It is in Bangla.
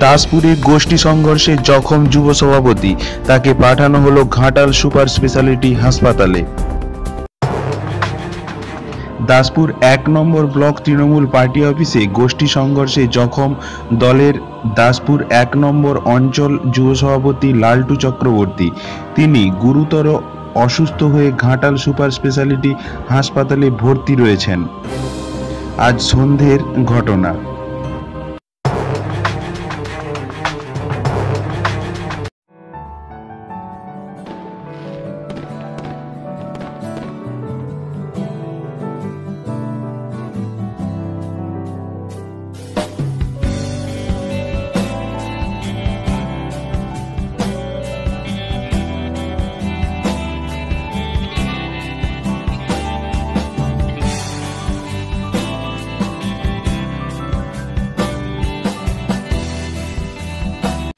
দাসপুরে গোষ্ঠী সংঘর্ষে জখম যুব সভাপতি। তাকে পাঠানো হলো ঘাটাল সুপার স্পেশালিটি হাসপাতালে। দাসপুর এক নম্বর ব্লক তৃণমূল পার্টি অফিসে গোষ্ঠী সংঘর্ষে জখম দলের দাসপুর এক নম্বর অঞ্চল যুব সভাপতি লালটু চক্রবর্তী। তিনি গুরুতর অসুস্থ হয়ে ঘাটাল সুপার স্পেশালিটি হাসপাতালে ভর্তি রয়েছেন। আজ সন্ধ্যের ঘটনা।